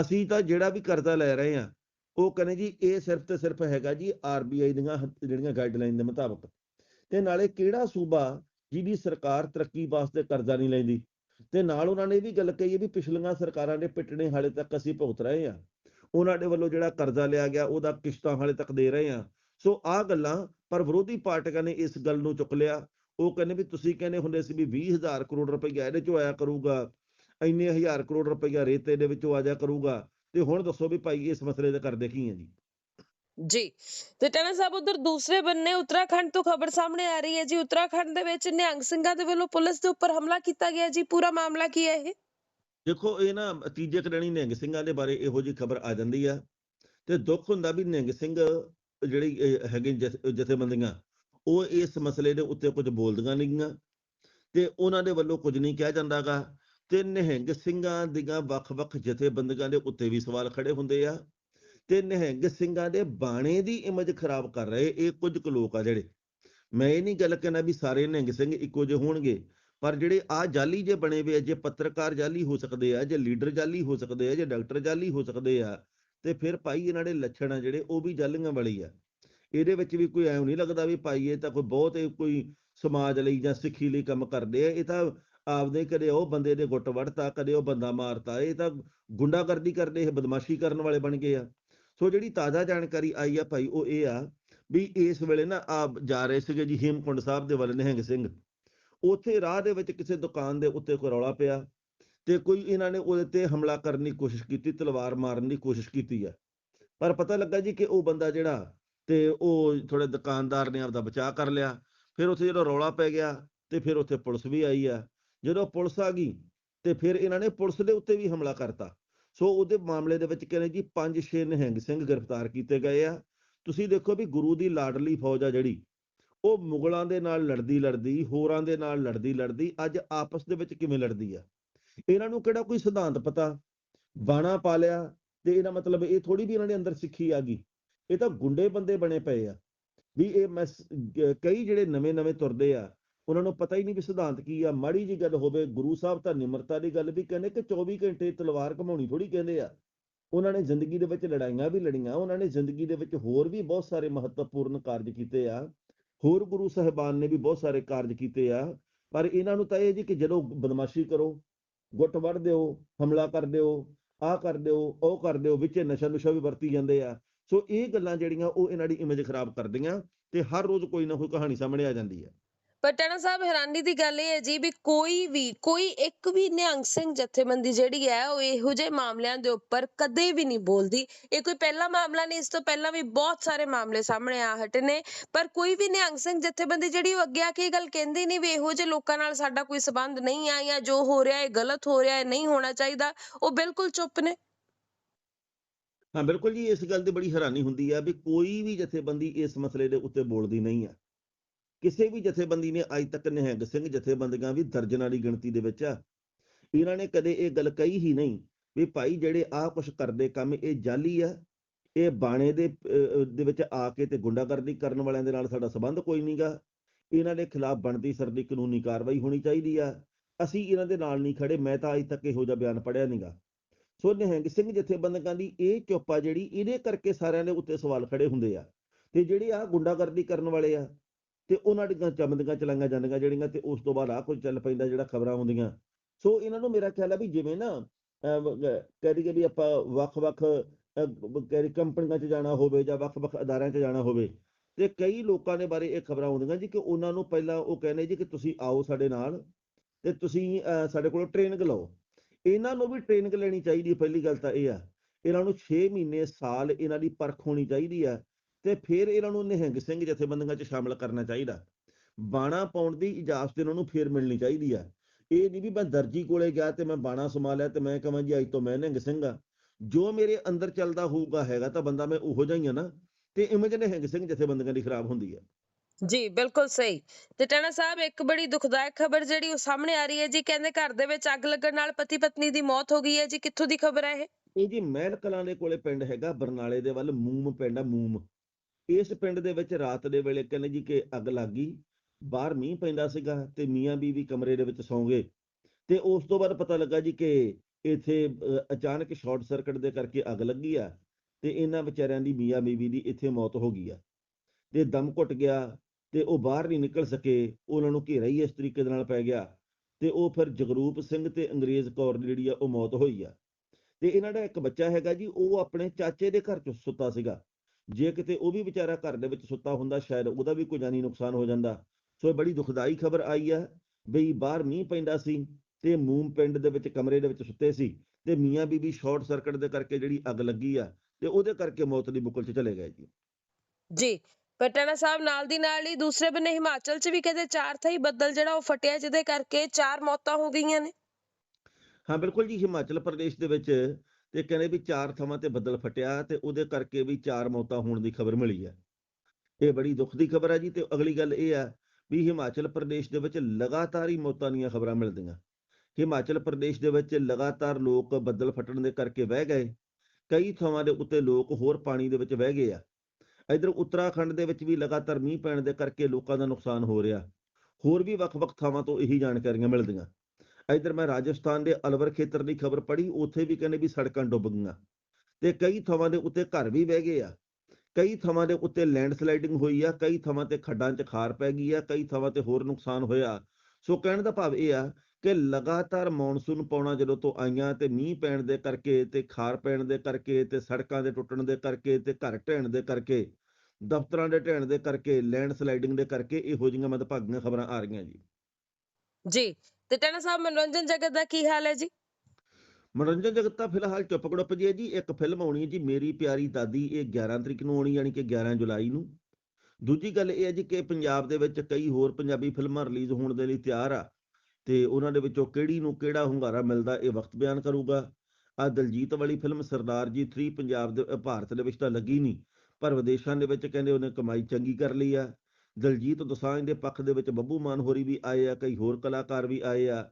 ਅਸੀਂ ਤਾਂ ਜਿਹੜਾ ਵੀ ਕਰਜ਼ਾ ਲੈ ਰਹੇ ਆ ਉਹ ਕਹਿੰਦੇ ਜੀ, ਇਹ ਸਿਰਫ ਤੇ ਸਿਰਫ ਹੈਗਾ ਜੀ ਆਰਬੀਆਈ ਦੀਆਂ ਜਿਹੜੀਆਂ ਗਾਈਡਲਾਈਨ ਦੇ ਮੁਤਾਬਕ। ਤੇ ਨਾਲੇ ਕਿਹੜਾ ਸੂਬਾ ਜਿਹਦੀ ਸਰਕਾਰ ਤਰੱਕੀ ਵਾਸਤੇ ਕਰਜ਼ਾ ਨਹੀਂ ਲੈਂਦੀ? ਤੇ ਨਾਲ ਉਹਨਾਂ ਨੇ ਇਹ ਵੀ ਗੱਲ ਕਹੀ ਹੈ ਵੀ ਪਿਛਲੀਆਂ ਸਰਕਾਰਾਂ ਦੇ ਪਿੱਟਣੇ ਹਾਲੇ ਤੱਕ ਅਸੀਂ ਭੁਗਤ ਰਹੇ ਹਾਂ। ਉਹਨਾਂ ਦੇ ਵੱਲੋਂ ਜਿਹੜਾ ਕਰਜ਼ਾ ਲਿਆ ਗਿਆ, ਉਹਦਾ ਕਿਸ਼ਤਾਂ ਹਾਲੇ ਤੱਕ ਦੇ ਰਹੇ ਹਾਂ। ਸੋ ਆਹ ਗੱਲਾਂ ਪਰ ਵਿਰੋਧੀ ਪਾਰਟੀਆਂ ਨੇ ਇਸ ਗੱਲ ਨੂੰ ਚੁੱਕ ਲਿਆ। ਉਹ ਕਹਿੰਦੇ ਵੀ ਤੁਸੀਂ ਕਹਿੰਦੇ ਹੁੰਦੇ ਸੀ ਵੀ 20000 ਕਰੋੜ ਰੁਪਈਆ ਇਹਦੇ ਚੋਂ ਆਇਆ ਕਰੂਗਾ। ਇੰਨੇ ਹਜ਼ਾਰ ਕਰੋੜ ਰੁਪਈਆ ਰੇਤੇ ਦੇ ਵਿੱਚੋਂ ਆ ਜਾ ਕਰੂਗਾ। ਤੇ ਹੁਣ ਦੱਸੋ ਵੀ ਭਾਈ ਇਸ ਮਸਲੇ ਦਾ ਕਰਦੇ ਕੀ ਹੈ ਜੀ? ਜੀ ਤੇ ਟੈਣਾ ਸਾਹਿਬ ਉਧਰ ਦੂਸਰੇ ਬੰਨੇ ਉੱਤਰਾਖੰਡ ਤੋਂ ਖਬਰ ਸਾਹਮਣੇ ਆ ਰਹੀ ਹੈ ਜੀ। ਉੱਤਰਾਖੰਡ ਦੇ ਵਿੱਚ ਨਿਹੰਗ ਸਿੰਘਾਂ ਦੇ ਵੱਲੋਂ ਪੁਲਿਸ ਦੇ ਉੱਪਰ ਹਮਲਾ ਕੀਤਾ ਗਿਆ ਜੀ। ਪੂਰਾ ਮਾਮਲਾ ਕੀ ਹੈ ਇਹ? ਦੇਖੋ ਇਹ ਨਾ ਤੀਜੇ ਕਰਣੀ ਨਿਹੰਗ ਸਿੰਘਾਂ ਦੇ ਬਾਰੇ ਇਹੋ ਜੀ ਖਬਰ ਆ ਜਾਂਦੀ ਆ। ਤੇ ਦੁੱਖ ਹੁੰਦਾ ਵੀ ਨਿਹੰਗ ਸਿੰਘ ਜਿਹੜੀ ਹੈਗੇ ਜਥ- ਜਥੇਬੰਦੀਆਂ ਉਹ ਇਸ ਮਸਲੇ ਦੇ ਉੱਤੇ ਕੁਝ ਬੋਲਦੀਆਂ ਨਹੀਂਆਂ ਤੇ ਉਹਨਾਂ ਦੇ ਵੱਲੋਂ ਕੁਝ ਨਹੀਂ ਕਿਹਾ ਜਾਂਦਾਗਾ। ਤੇ ਨਿਹੰਗ ਸਿੰਘਾਂ ਦੀਆਂ ਵੱਖ-ਵੱਖ ਜਥੇਬੰਦੀਆਂ ਦੇ ਉੱਤੇ ਵੀ ਸਵਾਲ ਖੜੇ ਹੁੰਦੇ ਆ। ਤੇ ਨਿਹੰਗ ਸਿੰਘਾਂ ਦੇ ਬਾਣੇ ਦੀ ਇਮੇਜ ਖਰਾਬ ਕਰ ਰਹੇ, ਇਹ ਕੁਝ ਕੁ ਲੋਕ ਆ ਜਿਹੜੇ। ਮੈਂ ਇਹ ਨਹੀਂ ਗੱਲ ਕਹਿਣਾ ਵੀ ਸਾਰੇ ਨਿਹੰਗ ਸਿੰਘ ਇੱਕੋ ਜਿਹੇ ਹੋਣਗੇ, ਪਰ ਜਿਹੜੇ ਆ ਜਾਲੀ ਜੇ ਬਣੇ ਵੇ ਜੇ ਪੱਤਰਕਾਰ ਜਾਲੀ ਹੋ ਸਕਦੇ ਆ, ਜੇ ਲੀਡਰ ਜਾਲੀ ਹੋ ਸਕਦੇ ਆ, ਜੇ ਡਾਕਟਰ ਜਾਲੀ ਹੋ ਸਕਦੇ ਆ, ਤੇ ਫਿਰ ਭਾਈ ਇਹਨਾਂ ਦੇ ਲੱਛਣ ਆ ਜਿਹੜੇ, ਉਹ ਵੀ ਜਾਲੀਆਂ ਵਾਲੀ ਆ। ਇਹਦੇ ਵਿੱਚ ਵੀ ਕੋਈ ਐਂ ਨਹੀਂ ਲੱਗਦਾ ਵੀ ਭਾਈ ਇਹ ਤਾਂ ਕੋਈ ਬਹੁਤ ਕੋਈ ਸਮਾਜ ਲਈ ਜਾਂ ਸਿੱਖੀ ਲਈ ਕੰਮ ਕਰਦੇ ਆ, ਇਹ ਤਾਂ ਆਪਦੇ ਕਦੇ ਉਹ ਬੰਦੇ ਦੇ ਗੁੱਟ ਵੜਤਾ ਕਦੇ ਉਹ ਬੰਦਾ ਮਾਰਤਾ, ਇਹ ਤਾਂ ਗੁੰਡਾਗਰਦੀ ਕਰਦੇ, ਇਹ ਬਦਮਾਸ਼ੀ ਕਰਨ ਵਾਲੇ ਬਣ ਗਏ ਆ। ਸੋ ਜਿਹੜੀ ਤਾਜ਼ਾ ਜਾਣਕਾਰੀ ਆਈ ਆ ਭਾਈ, ਉਹ ਇਹ ਆ ਵੀ ਇਸ ਵੇਲੇ ਨਾ ਆਪ ਜਾ ਰਹੇ ਸੀਗੇ ਜੀ ਹੇਮਕੁੰਡ ਸਾਹਿਬ ਦੇ ਵੱਲ, ਨਿਹੰਗ ਸਿੰਘ। ਉੱਥੇ ਰਾਹ ਦੇ ਵਿੱਚ ਕਿਸੇ ਦੁਕਾਨ ਦੇ ਉੱਤੇ ਕੋਈ ਰੌਲਾ ਪਿਆ ਤੇ ਕੋਈ ਇਹਨਾਂ ਨੇ ਉਹਦੇ ਤੇ ਹਮਲਾ ਕਰਨ ਦੀ ਕੋਸ਼ਿਸ਼ ਕੀਤੀ, ਤਲਵਾਰ ਮਾਰਨ ਦੀ ਕੋਸ਼ਿਸ਼ ਕੀਤੀ ਆ। ਪਰ ਪਤਾ ਲੱਗਾ ਜੀ ਕਿ ਉਹ ਬੰਦਾ ਜਿਹੜਾ ਤੇ ਉਹ ਥੋੜੇ ਦੁਕਾਨਦਾਰ ਨੇ ਆਪਦਾ ਬਚਾਅ ਕਰ ਲਿਆ। ਫਿਰ ਉੱਥੇ ਜਦੋਂ ਰੌਲਾ ਪੈ ਗਿਆ ਤੇ ਫਿਰ ਉੱਥੇ ਪੁਲਿਸ ਵੀ ਆਈ ਆ। ਜਦੋਂ ਪੁਲਿਸ ਆ ਗਈ ਤੇ ਫਿਰ ਇਹਨਾਂ ਨੇ ਪੁਲਿਸ ਦੇ ਉੱਤੇ ਵੀ ਹਮਲਾ ਕਰਤਾ। ਸੋ ਉਹਦੇ ਮਾਮਲੇ ਦੇ ਵਿੱਚ ਕਹਿੰਦੇ ਜੀ ਪੰਜ ਛੇ ਨਿਹੰਗ ਸਿੰਘ ਗ੍ਰਿਫਤਾਰ ਕੀਤੇ ਗਏ ਆ। ਤੁਸੀਂ ਦੇਖੋ ਵੀ ਗੁਰੂ ਦੀ ਲਾਡਲੀ ਫੌਜ ਆ ਜਿਹੜੀ, ਉਹ ਮੁਗਲਾਂ ਦੇ ਨਾਲ ਲੜਦੀ ਲੜਦੀ, ਹੋਰਾਂ ਦੇ ਨਾਲ ਲੜਦੀ ਲੜਦੀ ਅੱਜ ਆਪਸ ਦੇ ਵਿੱਚ ਕਿਵੇਂ ਲੜਦੀ ਆ? ਇਹਨਾਂ ਨੂੰ ਕਿਹੜਾ ਕੋਈ ਸਿਧਾਂਤ ਪਤਾ? ਬਾਣਾ ਪਾ ਲਿਆ ਤੇ ਇਹਦਾ ਮਤਲਬ ਇਹ ਥੋੜੀ ਵੀ ਇਹਨਾਂ ਦੇ ਅੰਦਰ ਸਿੱਖੀ ਆ ਗਈ। ਇਹ ਤਾਂ ਗੁੰਡੇ ਬੰਦੇ ਬਣੇ ਪਏ ਆ। ਵੀ ਇਹ ਮੈਂ ਕਈ ਜਿਹੜੇ ਨਵੇਂ ਨਵੇਂ ਤੁਰਦੇ ਆ ਉਹਨਾਂ ਨੂੰ ਪਤਾ ਹੀ ਨਹੀਂ ਵੀ ਸਿਧਾਂਤ ਕੀ ਆ। ਮਾੜੀ ਜੀ ਗੱਲ ਹੋਵੇ, ਗੁਰੂ ਸਾਹਿਬ ਤਾਂ ਨਿਮਰਤਾ ਦੀ ਗੱਲ ਵੀ ਕਹਿੰਦੇ ਕਿ 24 ਘੰਟੇ ਤਲਵਾਰ ਘਮਾਉਣੀ ਥੋੜੀ ਕਹਿੰਦੇ ਆ। ਉਹਨਾਂ ਨੇ ਜ਼ਿੰਦਗੀ ਦੇ ਵਿੱਚ ਲੜਾਈਆਂ ਵੀ ਲੜੀਆਂ, ਉਹਨਾਂ ਨੇ ਜ਼ਿੰਦਗੀ ਦੇ ਵਿੱਚ ਹੋਰ ਵੀ ਬਹੁਤ ਸਾਰੇ ਮਹੱਤਵਪੂਰਨ ਕਾਰਜ ਕੀਤੇ ਆ। ਹੋਰ ਗੁਰੂ ਸਾਹਿਬਾਨ ਨੇ ਵੀ ਬਹੁਤ ਸਾਰੇ ਕਾਰਜ ਕੀਤੇ ਆ। ਪਰ ਇਹਨਾਂ ਨੂੰ ਤਾਂ ਇਹ ਜੀ ਕਿ ਜਦੋਂ ਬਦਮਾਸ਼ੀ ਕਰੋ, ਗੁੱਟ ਵੜ ਦਿਓ, ਹਮਲਾ ਕਰ ਦਿਓ, ਆਹ ਕਰ ਦਿਓ, ਉਹ ਕਰ ਦਿਓ, ਵਿੱਚ ਨਸ਼ਾ ਨੁਸ਼ਾ ਵੀ ਵਰਤੀ ਜਾਂਦੇ ਆ। ਸੋ ਇਹ ਗੱਲਾਂ ਜਿਹੜੀਆਂ ਉਹ ਇਹਨਾਂ ਦੀ ਇਮੇਜ ਖਰਾਬ ਕਰਦੀਆਂ ਤੇ ਹਰ ਰੋਜ਼ ਕੋਈ ਨਾ ਕੋਈ ਕਹਾਣੀ ਸਾਹਮਣੇ ਆ ਜਾਂਦੀ ਹੈ ਪਰ ਸਾਹਿਬ, ਹੈਰਾਨੀ ਦੀ ਗੱਲ ਇਹ ਹੈ ਜੀ ਵੀ ਕੋਈ ਵੀ, ਕੋਈ ਇੱਕ ਵੀ ਨਿਹੰਗ ਸਿੰਘ ਜਥੇਬੰਦੀ ਜਿਹੜੀ ਹੈ, ਉਹ ਇਹੋ ਜਿਹੇ ਮਾਮਲਿਆਂ ਦੇ ਉੱਪਰ ਕਦੇ ਵੀ ਨਹੀਂ ਬੋਲਦੀ। ਇਹ ਕੋਈ ਪਹਿਲਾ ਮਾਮਲਾ ਨਹੀਂ, ਇਸ ਤੋਂ ਪਹਿਲਾਂ ਵੀ ਬਹੁਤ ਸਾਰੇ ਮਾਮਲੇ ਸਾਹਮਣੇ ਆ ਹਟੇ ਨੇ। ਪਰ ਕੋਈ ਵੀ ਨਿਹੰਗ ਸਿੰਘ ਜਥੇਬੰਦੀ ਜਿਹੜੀ, ਉਹ ਅੱਗੇ ਆ ਕੇ ਇਹ ਗੱਲ ਕਹਿੰਦੀ ਨਹੀਂ ਵੀ ਇਹੋ ਜਿਹੇ ਲੋਕਾਂ ਨਾਲ ਸਾਡਾ ਕੋਈ ਸਬੰਧ ਨਹੀਂ ਆ ਜਾਂ ਜੋ ਹੋ ਰਿਹਾ ਹੈ ਗਲਤ ਹੋ ਰਿਹਾ ਹੈ ਨਹੀਂ ਹੋਣਾ ਚਾਹੀਦਾ, ਉਹ ਬਿਲਕੁਲ ਚੁੱਪ ਨੇ। ਹਾਂ, ਬਿਲਕੁਲ ਜੀ, ਇਸ ਗੱਲ ਦੀ ਬੜੀ ਹੈਰਾਨੀ ਹੁੰਦੀ ਆ ਵੀ ਕੋਈ ਵੀ ਜਥੇਬੰਦੀ ਇਸ ਮਸਲੇ ਦੇ ਉੱਤੇ ਬੋਲਦੀ ਨਹੀਂ ਆ। ਕਿਸੇ ਵੀ ਜਥੇਬੰਦੀ ਨੇ ਅੱਜ ਤੱਕ ਨਿਹੰਗ ਸਿੰਘ ਜਥੇਬੰਦੀਆਂ ਵੀ ਦਰਜਨਾਂ ਦੀ ਗਿਣਤੀ ਦੇ ਵਿੱਚ ਆ। ਇਹਨਾਂ ਨੇ ਕਦੇ ਇਹ ਗੱਲ ਕਹੀ ਹੀ ਨਹੀਂ ਵੀ ਭਾਈ ਜਿਹੜੇ ਆਹ ਕੁਛ ਕਰਦੇ ਕੰਮ, ਇਹ ਜਾਲੀ ਆ। ਇਹ ਬਾਣੇ ਦੇ ਦੇ ਵਿੱਚ ਆ ਕੇ ਤੇ ਗੁੰਡਾਗਰਦੀ ਕਰਨ ਵਾਲਿਆਂ ਦੇ ਨਾਲ ਸਾਡਾ ਸੰਬੰਧ ਕੋਈ ਨਹੀਂਗਾ ਇਹਨਾਂ ਦੇ ਖਿਲਾਫ ਬਣਦੀ ਸਰਦੀ ਕਾਨੂੰਨੀ ਕਾਰਵਾਈ ਹੋਣੀ ਚਾਹੀਦੀ ਆ। ਅਸੀਂ ਇਹਨਾਂ ਦੇ ਨਾਲ ਨਹੀਂ ਖੜੇ, ਮੈਂ ਤਾਂ ਅੱਜ ਤੱਕ ਇਹੋ ਜਿਹਾ ਬਿਆਨ ਪੜਿਆ ਨਹੀਂਗਾ ਸੋ ਨਿਹੰਗ ਸਿੰਘ ਜਥੇਬੰਦੀਆਂ ਦੀ ਇਹ ਚੁੱਪ ਆ ਜਿਹੜੀ, ਇਹਦੇ ਕਰਕੇ ਸਾਰਿਆਂ ਦੇ ਉੱਤੇ ਸਵਾਲ ਖੜੇ ਹੁੰਦੇ ਆ। ਤੇ ਜਿਹੜੇ ਆ ਗੁੰਡਾਗਰਦੀ ਕਰਨ ਵਾਲੇ ਆ ਤੇ ਉਹਨਾਂ ਦੀਆਂ ਚਮਦੀਆਂ ਚਲਾਈਆਂ ਜਾਂਦੀਆਂ ਜਿਹੜੀਆਂ ਤੇ ਉਸ ਤੋਂ ਬਾਅਦ ਆ ਕੁਝ ਚੱਲ ਪੈਂਦਾ ਜਿਹੜਾ ਖਬਰਾਂ ਆਉਂਦੀਆਂ। ਸੋ ਇਹਨਾਂ ਨੂੰ ਮੇਰਾ ਖਿਆਲ ਆ ਵੀ ਜਿਵੇਂ ਨਾ ਅਹ, ਵ- ਕਹਿ ਦਈਏ ਵੀ ਆਪਾਂ ਵੱਖ-ਵੱਖ ਕਹਿ ਕੰਪਨੀਆਂ 'ਚ ਜਾਣਾ ਹੋਵੇ ਜਾਂ ਵੱਖ-ਵੱਖ ਅਦਾਰਿਆਂ 'ਚ ਜਾਣਾ ਹੋਵੇ ਤੇ ਕਈ ਲੋਕਾਂ ਦੇ ਬਾਰੇ ਇਹ ਖਬਰਾਂ ਆਉਂਦੀਆਂ ਜੀ ਕਿ ਉਹਨਾਂ ਨੂੰ ਪਹਿਲਾਂ ਉਹ ਕਹਿੰਦੇ ਜੀ ਕਿ ਤੁਸੀਂ ਆਓ ਸਾਡੇ ਨਾਲ ਤੇ ਤੁਸੀਂ ਅਹ, ਸਾਡੇ ਕੋਲੋਂ ਟ੍ਰੇਨਿੰਗ ਲਓ। ਇਹਨਾਂ ਨੂੰ ਵੀ ਟ੍ਰੇਨਿੰਗ ਲੈਣੀ ਚਾਹੀਦੀ ਪਹਿਲੀ ਗੱਲ ਤਾਂ ਇਹ ਆ। ਇਹਨਾਂ ਨੂੰ 6 ਮਹੀਨੇ ਸਾਲ ਇਹਨਾਂ ਦੀ ਪਰਖ ਹੋਣੀ ਚਾਹੀਦੀ ਆ। ਤੇ ਫਿਰ ਇਹਨਾਂ ਨੂੰ ਨਿਹੰਗ ਸਿੰਘ ਜਥੇਬੰਦੀਆਂ 'ਚ ਸ਼ਾਮਲ ਕਰਨਾ ਚਾਹੀਦਾ। ਬਾਣਾ ਪਾਉਣ ਦੀ ਇਜਾਜ਼ਤ ਇਹਨਾਂ ਨੂੰ ਫਿਰ ਮਿਲਣੀ ਚਾਹੀਦੀ ਆ। ਇਹ ਨਹੀਂ ਵੀ ਮੈਂ ਦਰਜੀ ਕੋਲੇ ਗਿਆ ਤੇ ਮੈਂ ਬਾਣਾ ਸਮਾ ਲਿਆ ਤੇ ਮੈਂ ਕਹਾਂ ਜੀ ਅੱਜ ਤੋਂ ਮੈਂ ਨਿਹੰਗ ਸਿੰਘ ਆ। ਜੋ ਮੇਰੇ ਅੰਦਰ ਚੱਲਦਾ ਹੋਊਗਾ ਹੈਗਾ ਤਾਂ ਬੰਦਾ ਮੈਂ ਉਹੋ ਜਿਹਾ ਹੀ ਆ ਨਾ। ਤੇ ਇਮੇਜ ਨਿਹੰਗ ਸਿੰਘ ਜਥੇਬੰਦੀਆਂ ਦੀ ਖਰਾਬ ਹੁੰਦੀ ਹੈ ਜੀ ਬਿਲਕੁਲ ਸਹੀ। ਤੇ ਟੈਣਾ ਸਾਹਿਬ ਇੱਕ ਬੜੀ ਦੁਖਦਾਇਕ ਖਬਰ ਜਿਹੜੀ ਉਹ ਸਾਹਮਣੇ ਆ ਰਹੀ ਹੈ ਜੀ ਕਹਿੰਦੇ ਘਰ ਦੇ ਵਿੱਚ ਅੱਗ ਲੱਗਣ ਨਾਲ ਪਤੀ ਪਤਨੀ ਦੀ ਮੌਤ ਹੋ ਗਈ ਹੈ ਜੀ। ਕਿੱਥੋਂ ਦੀ ਖਬਰ ਹੈ ਇਹ? ਇਹ ਜੀ ਮਹਿਲ ਕਲਾਂ ਦੇ ਕੋਲੇ ਪਿੰਡ ਹੈਗਾ ਬਰਨਾਲੇ ਦੇ ਵੱਲ ਮੂਮ ਪਿੰਡ ਆ ਮੂਮ। ਇਸ ਪਿੰਡ ਦੇ ਵਿੱਚ ਰਾਤ ਦੇ ਵੇਲੇ ਕਹਿੰਦੇ ਜੀ ਕਿ ਅੱਗ ਲੱਗ ਗਈ, ਬਾਹਰ ਮੀਂਹ ਪੈਂਦਾ ਸੀਗਾ ਤੇ ਮੀਆਂ ਬੀਵੀ ਕਮਰੇ ਦੇ ਵਿੱਚ ਸੌਂ ਗਏ ਤੇ ਉਸ ਤੋਂ ਬਾਅਦ ਪਤਾ ਲੱਗਾ ਜੀ ਕਿ ਇੱਥੇ ਅਚਾਨਕ ਸ਼ਾਰਟ ਸਰਕਟ ਦੇ ਕਰਕੇ ਅੱਗ ਲੱਗੀ ਆ ਤੇ ਇਹਨਾਂ ਵਿਚਾਰਿਆਂ ਦੀ ਮੀਆਂ ਬੀਵੀ ਦੀ ਇੱਥੇ ਮੌਤ ਹੋ ਗਈ ਆ ਤੇ ਦਮ ਘੁੱਟ ਗਿਆ ਤੇ ਉਹ ਬਾਹਰ ਨਹੀਂ ਨਿਕਲ ਸਕੇ, ਉਹਨਾਂ ਨੂੰ ਘੇਰਾ ਹੀ ਇਸ ਤਰੀਕੇ ਦੇ ਨਾਲ ਪੈ ਗਿਆ ਤੇ ਉਹ ਫਿਰ ਜਗਰੂਪ ਸਿੰਘ ਤੇ ਅੰਗਰੇਜ਼ ਕੌਰ ਦੀ ਜਿਹੜੀ ਆ ਉਹ ਮੌਤ ਹੋਈ ਆ ਤੇ ਇਹਨਾਂ ਦਾ ਇੱਕ ਬੱਚਾ ਹੈਗਾ ਜੀ, ਉਹ ਆਪਣੇ ਚਾਚੇ ਦੇ ਘਰ ਚ ਸੁੱਤਾ ਸੀਗਾ ਜੇ ਕਿਤੇ ਉਹ ਵੀ ਵਿਚਾਰਾ ਘਰ ਦੇ ਵਿੱਚ ਸੁੱਤਾ ਹੁੰਦਾ ਸ਼ਾਇਦ ਉਹਦਾ ਵੀ ਕੋਈ ਜਾਨੀ ਨੁਕਸਾਨ ਹੋ ਜਾਂਦਾ। ਸੋ ਇਹ ਬੜੀ ਦੁਖਦਾਈ ਖਬਰ ਆਈ ਆ ਬਈ ਬਾਹਰ ਮੀਂਹ ਪੈਂਦਾ ਸੀ ਤੇ ਮੂਮ ਪਿੰਡ ਦੇ ਵਿੱਚ ਕਮਰੇ ਦੇ ਵਿੱਚ ਸੁੱਤੇ ਸੀ ਤੇ ਮੀਆਂ ਬੀਬੀ ਸ਼ਾਰਟ ਸਰਕਟ ਦੇ ਕਰਕੇ ਜਿਹੜੀ ਅੱਗ ਲੱਗੀ ਆ ਤੇ ਉਹਦੇ ਕਰਕੇ ਮੌਤ ਦੀ ਬੁੱਕਲ 'ਚ ਚਲੇ ਗਏ ਜੀ। ਜੀ ਪਰ ਟਾਣਾ ਸਾਹਿਬ ਨਾਲ ਦੀ ਨਾਲ ਹੀ ਦੂਸਰੇ ਬੰਨੇ ਹਿਮਾਚਲ 'ਚ ਵੀ ਕਹਿੰਦੇ ਚਾਰ ਥਾਈ ਬੱਦਲ ਜਿਹੜਾ ਉਹ ਫਟਿਆ ਜਿਹਦੇ ਕਰਕੇ ਚਾਰ ਮੌਤਾਂ ਹੋ ਗਈਆਂ ਨੇ। ਹਾਂ ਬਿਲਕੁਲ ਜੀ ਹਿਮਾਚਲ ਪ੍ਰਦੇਸ਼ ਦੇ ਵਿੱਚ ਤੇ ਕਹਿੰਦੇ ਵੀ ਚਾਰ ਥਾਵਾਂ ਤੇ ਬੱਦਲ ਫਟਿਆ ਤੇ ਉਹਦੇ ਕਰਕੇ ਵੀ ਚਾਰ ਮੌਤਾਂ ਹੋਣ ਦੀ ਖਬਰ ਮਿਲੀ ਹੈ। ਇਹ ਬੜੀ ਦੁੱਖ ਦੀ ਖਬਰ ਹੈ ਜੀ ਤੇ ਅਗਲੀ ਗੱਲ ਇਹ ਆ ਵੀ ਹਿਮਾਚਲ ਪ੍ਰਦੇਸ਼ ਦੇ ਵਿੱਚ ਲਗਾਤਾਰ ਹੀ ਮੌਤਾਂ ਦੀਆਂ ਖਬਰਾਂ ਮਿਲਦੀਆਂ। ਹਿਮਾਚਲ ਪ੍ਰਦੇਸ਼ ਦੇ ਵਿੱਚ ਲਗਾਤਾਰ ਲੋਕ ਬੱਦਲ ਫਟਣ ਦੇ ਕਰਕੇ ਵਹਿ ਗਏ। ਕਈ ਥਾਵਾਂ ਦੇ ਉੱਤੇ ਲੋਕ ਹੋਰ ਪਾਣੀ ਦੇ ਵਿੱਚ ਵਹਿ ਗਏ ਆ। ਇਧਰ ਉੱਤਰਾਖੰਡ ਦੇ ਵਿੱਚ ਵੀ ਲਗਾਤਾਰ ਮੀਂਹ ਪੈਣ ਦੇ ਕਰਕੇ ਲੋਕਾਂ ਦਾ ਨੁਕਸਾਨ ਹੋ ਰਿਹਾ। ਹੋਰ ਵੀ ਵੱਖ-ਵੱਖ ਥਾਵਾਂ ਤੋਂ ਇਹੀ ਜਾਣਕਾਰੀਆਂ ਮਿਲਦੀਆਂ। ਇਧਰ ਮੈਂ ਰਾਜਸਥਾਨ ਦੇ ਅਲਵਰ ਖੇਤਰ ਦੀ ਖਬਰ ਪੜ੍ਹੀ, ਉੱਥੇ ਵੀ ਕਹਿੰਦੇ ਵੀ ਸੜਕਾਂ ਡੁੱਬ ਗਈਆਂ। ਤੇ ਕਈ ਥਾਵਾਂ ਦੇ ਉੱਤੇ ਘਰ ਵੀ ਵਹਿ ਗਏ ਆ। ਕਈ ਥਾਵਾਂ ਦੇ ਉੱਤੇ ਲੈਂਡਸਲਾਈਡਿੰਗ ਹੋਈ ਆ, ਕਈ ਥਾਵਾਂ ਤੇ ਖੱਡਾਂ 'ਚ ਖਾਰ ਪੈ ਗਈ ਆ, ਕਈ ਥਾਵਾਂ ਤੇ ਹੋਰ ਨੁਕਸਾਨ ਹੋਇਆ। ਸੋ ਕਹਿਣ ਦਾ ਭਾਵ ਇਹ ਆ ਕਿ ਲਗਾਤਾਰ ਮੌਨਸੂਨ ਪਾਉਣਾ ਜਦੋਂ ਤੋਂ ਆਈਆਂ ਤੇ ਮੀਂਹ ਪੈਣ ਦੇ ਕਰਕੇ ਤੇ ਖਾਰ ਪੈਣ ਦੇ ਕਰਕੇ ਤੇ ਸੜਕਾਂ ਦੇ ਟੁੱਟਣ ਦੇ ਕਰਕੇ ਤੇ ਘਰ ਢਹਿਣ ਦੇ ਕਰਕੇ, ਦਫ਼ਤਰਾਂ ਦੇ ਢਹਿਣ ਦੇ ਕਰਕੇ ਲੈਂਡ ਸਲਾਈਡਿੰਗ ਦੇ ਕਰਕੇ ਇਹੋ ਜਿਹੀਆਂ ਮਦਭਾਗੀਆਂ ਖਬਰਾਂ ਆ ਰਹੀਆਂ ਜੀ। ਜੀ, ਤੇ ਟਾਣਾ ਸਾਹਿਬ, ਮਨੋਰੰਜਨ ਜਗਤ ਦਾ ਕੀ ਹਾਲ ਹੈ ਜੀ? ਮਨੋਰੰਜਨ ਜਗਤ ਤਾਂ ਫਿਲਹਾਲ ਚੁੱਪ ਗੜੁੱਪ ਜੀ ਹੈ ਜੀ। ਇੱਕ ਫਿਲਮ ਆਉਣੀ ਹੈ ਜੀ, ਮੇਰੀ ਪਿਆਰੀ ਦਾਦੀ, ਇਹ 11 ਤਰੀਕ ਨੂੰ ਆਉਣੀ, ਯਾਨੀ ਕਿ 11 ਜੁਲਾਈ ਨੂੰ। ਦੂਜੀ ਗੱਲ ਇਹ ਹੈ ਜੀ ਕਿ ਪੰਜਾਬ ਦੇ ਵਿੱਚ ਕਈ ਹੋਰ ਪੰਜਾਬੀ ਫਿਲਮਾਂ ਰਿਲੀਜ਼ ਹੋਣ ਦੇ ਲਈ ਤਿਆਰ ਆ, ਤੇ ਉਹਨਾਂ ਦੇ ਵਿੱਚੋਂ ਕਿਹੜੀ ਨੂੰ ਕਿਹੜਾ ਹੁੰਗਾਰਾ ਮਿਲਦਾ, ਇਹ ਵਕਤ ਬਿਆਨ ਕਰੂਗਾ। ਆ ਦਲਜੀਤ ਵਾਲੀ ਫਿਲਮ ਸਰਦਾਰ ਜੀ 3 ਪੰਜਾਬ ਦੇ ਭਾਰਤ ਦੇ ਵਿੱਚ ਤਾਂ ਲੱਗੀ ਨਹੀਂ, ਪਰ ਵਿਦੇਸ਼ਾਂ ਦੇ ਵਿੱਚ ਕਹਿੰਦੇ ਉਹਨੇ ਕਮਾਈ ਚੰਗੀ ਕਰ ਲਈ ਆ। ਦਲਜੀਤ ਦੋਸਾਂਝ ਦੇ ਪੱਖ ਦੇ ਵਿੱਚ ਬੱਬੂ ਮਾਨ ਹੋਰੀ ਵੀ ਆਏ ਆ, ਕਈ ਹੋਰ ਕਲਾਕਾਰ ਵੀ ਆਏ ਆ।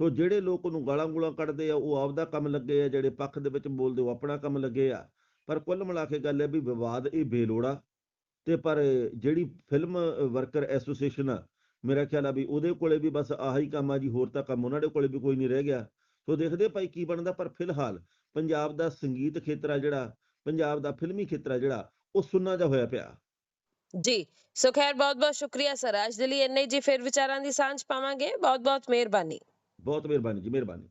ਸੋ ਜਿਹੜੇ ਲੋਕ ਉਹਨੂੰ ਗਾਲਾਂ ਗੂਲਾਂ ਕੱਢਦੇ ਆ, ਉਹ ਆਪਦਾ ਕੰਮ ਲੱਗੇ ਆ, ਜਿਹੜੇ ਪੱਖ ਦੇ ਵਿੱਚ ਬੋਲਦੇ ਉਹ ਆਪਣਾ ਕੰਮ ਲੱਗੇ ਆ। ਪਰ ਕੁੱਲ ਮਿਲਾ ਕੇ ਗੱਲ ਹੈ ਵੀ ਵਿਵਾਦ ਇਹ ਬੇਲੋੜਾ ਤੇ ਪਰ ਜਿਹੜੀ ਫਿਲਮ ਵਰਕਰ ਐਸੋਸੀਏਸ਼ਨ ਆ, ਮੇਰਾ ਖਿਆਲ ਆ ਵੀ ਉਹਦੇ ਕੋਲੇ ਵੀ ਬਸ ਆਹੀ ਕੰਮ ਆ ਜੀ, ਹੋਰ ਤਾਂ ਕੰਮ ਉਹਨਾਂ ਦੇ ਕੋਲੇ ਵੀ ਕੋਈ ਨਹੀਂ ਰਹਿ ਗਿਆ। ਸੋ ਦੇਖਦੇ ਭਾਈ ਕੀ ਬਣਦਾ, ਪਰ ਫਿਲਹਾਲ ਪੰਜਾਬ ਦਾ ਸੰਗੀਤ ਖੇਤਰ ਆ ਜਿਹੜਾ, ਪੰਜਾਬ ਦਾ ਫਿਲਮੀ ਖੇਤਰ ਆ ਜਿਹੜਾ, ਉਹ ਸੁੰਨਾ ਜਿਹਾ ਹੋਇਆ ਪਿਆ। ਜੀ। ਸੋ ਖੈਰ ਬਹੁਤ ਬਹੁਤ ਸ਼ੁਕਰੀਆ ਸਰ। ਅੱਜ ਦੇ ਲਈ ਇੰਨੇ ਜੀ। ਫਿਰ ਵਿਚਾਰਾਂ ਦੀ ਸਾਂਝ ਪਾਵਾਂਗੇ। ਬਹੁਤ ਬਹੁਤ ਮਿਹਰਬਾਨੀ। ਬਹੁਤ ਮਿਹਰਬਾਨੀ ਜੀ, ਮਿਹਰਬਾਨੀ।